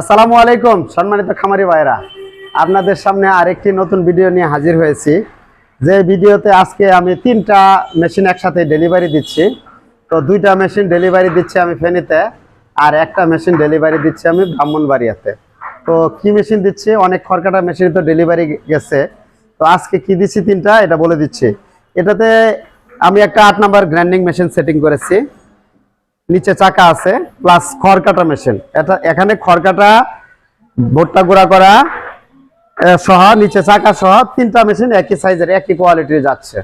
আসসালামু আলাইকুম, সম্মানিত খামারি ভাইরা আপনাদের সামনে আরেকটি নতুন ভিডিও নিয়ে হাজির হয়েছি। যে ভিডিওতে আজকে আমি তিনটা মেশিন একসাথে ডেলিভারি দিচ্ছি। তো দুইটা মেশিন ডেলিভারি দিচ্ছি আমি ফেনীতে, আর একটা মেশিন ডেলিভারি দিচ্ছি আমি ব্রাহ্মণবাড়িয়াতে। তো কি মেশিন দিচ্ছি? অনেক খড়কাটা মেশিন তো ডেলিভারি গেছে। তো আজকে কি দিচ্ছি তিনটা? এটা বলে দিচ্ছি। এটাতে আমি একটা আট নাম্বার গ্র্যান্ডিং মেশিন সেটিং করেছি। নিচে চাকা আছে প্লাস খড় কাটা মেশিন এটা, এখানে খড় কাটা ভুট্টা গুঁড়া করা সহ, নিচে চাকা সহ, তিনটা মেশিন একই সাইজের একই কোয়ালিটির যাচ্ছে।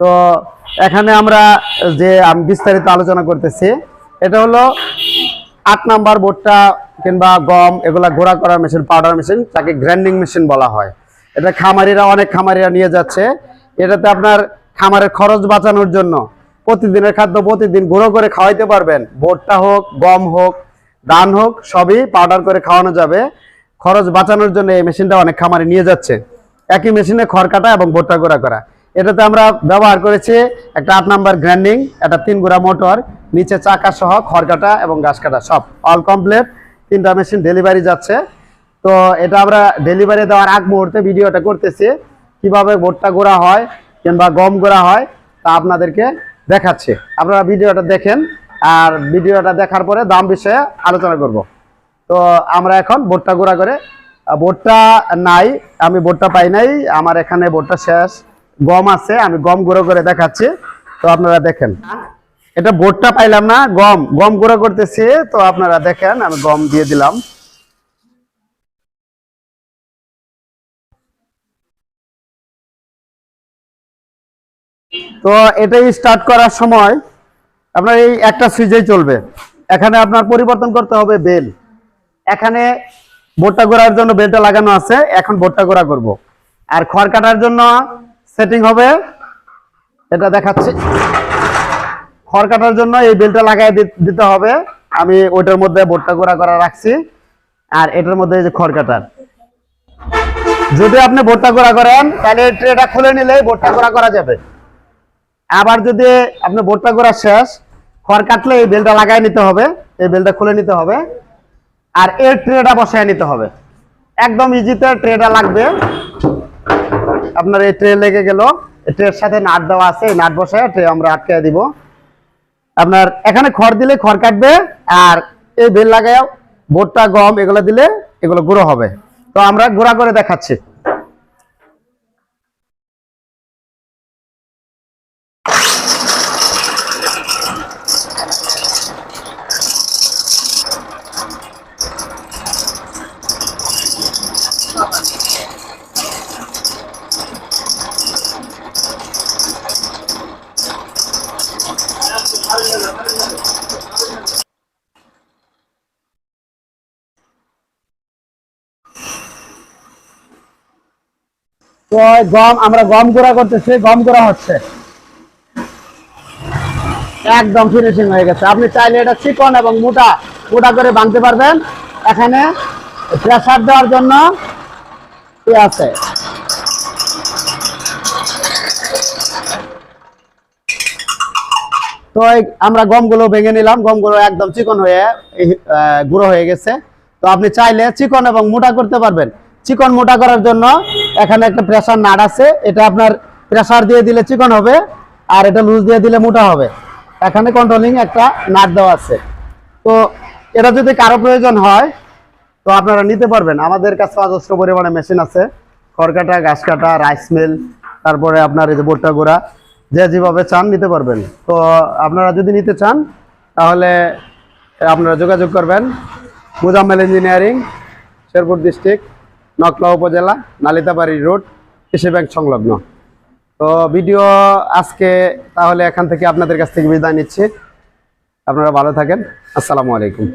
তো এখানে আমরা যে আমি বিস্তারিত আলোচনা করতেছি, এটা হলো আট নাম্বার ভুট্টা কিংবা গম, এগুলা ঘোড়া করার মেশিন পাউডার মেশিন তাকে গ্র্যান্ডিং মেশিন বলা হয়। এটা খামারিরা, অনেক খামারিরা নিয়ে যাচ্ছে। এটাতে আপনার খামারের খরচ বাঁচানোর জন্য প্রতিদিনের খাদ্য প্রতিদিন গুঁড়ো করে খাওয়াইতে পারবেন। ভুট্টা হোক, গম হোক, ধান হোক, সবই পাউডার করে খাওয়ানো যাবে। খরচ বাঁচানোর জন্য এই মেশিনটা অনেক খামারে নিয়ে যাচ্ছে। একই মেশিনে খড় কাটা এবং ভুট্টা গুঁড়া করা। এটাতে আমরা ব্যবহার করেছি একটা আট নাম্বার গ্রাইন্ডিং, একটা তিন গুঁড়া মোটর, নিচে চাকা সহ খড় কাটা এবং ঘাস কাটা সব। অল কমপ্লিট তিনটা মেশিন ডেলিভারি যাচ্ছে। তো এটা আমরা ডেলিভারি দেওয়ার আগ মুহূর্তে ভিডিওটা করতেছি। কীভাবে ভুট্টা গোড়া হয় কিংবা গম গোড়া হয় তা আপনাদেরকে দেখাচ্ছি। আপনারা ভিডিওটা দেখেন আর ভিডিওটা দেখার পরে দাম বিষয়ে আলোচনা করব। তো আমরা এখন ভুট্টা গুঁড়া করে ভুট্টা নাই, আমি ভুট্টা পাই নাই, আমার এখানে ভুট্টা শেষ, গম আছে, আমি গম গুঁড়ো করে দেখাচ্ছি। তো আপনারা দেখেন। এটা ভুট্টা পাইলাম না, গম গম গুঁড়ো করতেছি, তো আপনারা দেখেন, আমি গম দিয়ে দিলাম। তো এটাই স্টার্ট করার সময় আপনার এই একটা সুইচেই চলবে। এখানে আপনার পরিবর্তন করতে হবে বেল এখানে ভুট্টা গোড়ার জন্য বেলটা লাগানো আছে, এখন ভুট্টা গোড়া করব। আর খড় কাটার জন্য সেটিং হবে, এটা দেখাচ্ছি। খড় কাটার জন্য এই বেলটা লাগাই দিতে হবে। আমি ওইটার মধ্যে ভুট্টা গোড়া করা রাখছি। আর এটার মধ্যে এই যে খড় কাটার। যদি আপনি ভুট্টা গোড়া করেন, তাহলে ট্রেটা খুলে নিলে ভুট্টা গোড়া করা যাবে। আবার যদি আপনি ভুট্টা করা শেষ, খড় কাটলে এই বেলটা লাগাই নিতে হবে, এই বেলটা খুলে নিতে হবে, আর এর ট্রেটা বসায় নিতে হবে। একদম ইজিতে ট্রেটা লাগবে। আপনার এই ট্রে লেগে গেল। ট্রের সাথে নাট দেওয়া আছে, এই নাট বসায় ট্রে আমরা আটকে দিব। আপনার এখানে খড় দিলে খড় কাটবে, আর এই বেল লাগায় ভুট্টা গম এগুলো দিলে এগুলো গুঁড়ো হবে। তো আমরা গুঁড়া করে দেখাচ্ছি। তো গম? আমরা গম গুঁড়া করতেছি, গম গুঁড়া হচ্ছে। একদম ফিনিশিং হয়ে গেছে। আপনি চাইলে এটা চিকন এবং মোটা মোটা করে বাঁধতে পারবেন। এখানে দেওয়ার জন্য আছে। তো আমরা গমগুলো ভেঙে নিলাম। গমগুলো একদম চিকন হয়ে গুঁড়ো হয়ে গেছে। তো আপনি চাইলে চিকন এবং মোটা করতে পারবেন। চিকন মোটা করার জন্য এখানে একটা প্রেসার নাট আছে, এটা আপনার প্রেসার দিয়ে দিলে চিকন হবে, আর এটা লুজ দিয়ে দিলে মোটা হবে। এখানে কন্ট্রোলিং একটা নাট দেওয়া আছে। তো এটা যদি কারও প্রয়োজন হয়, তো আপনারা নিতে পারবেন। আমাদের কাছে অজস্র পরিমাণে মেশিন আছে। খড় কাটা, ঘাস কাটা রাইস মিল তারপরে আপনার এই যে ভুট্টা গুঁড়া, যে যেভাবে চান নিতে পারবেন। তো আপনারা যদি নিতে চান, তাহলে আপনারা যোগাযোগ করবেন। মুজাম্মেল ইঞ্জিনিয়ারিং, শেরপুর ডিস্ট্রিক্ট নকলা উপজেলা, নালিতাবাড়ি রোড, কৃষি ব্যাংক সংলগ্ন। তো ভিডিও আজকে তাহলে এখান থেকে আপনাদের কাছ থেকে বিদায় নিচ্ছি। আপনারা ভালো থাকেন। আসসালামু আলাইকুম।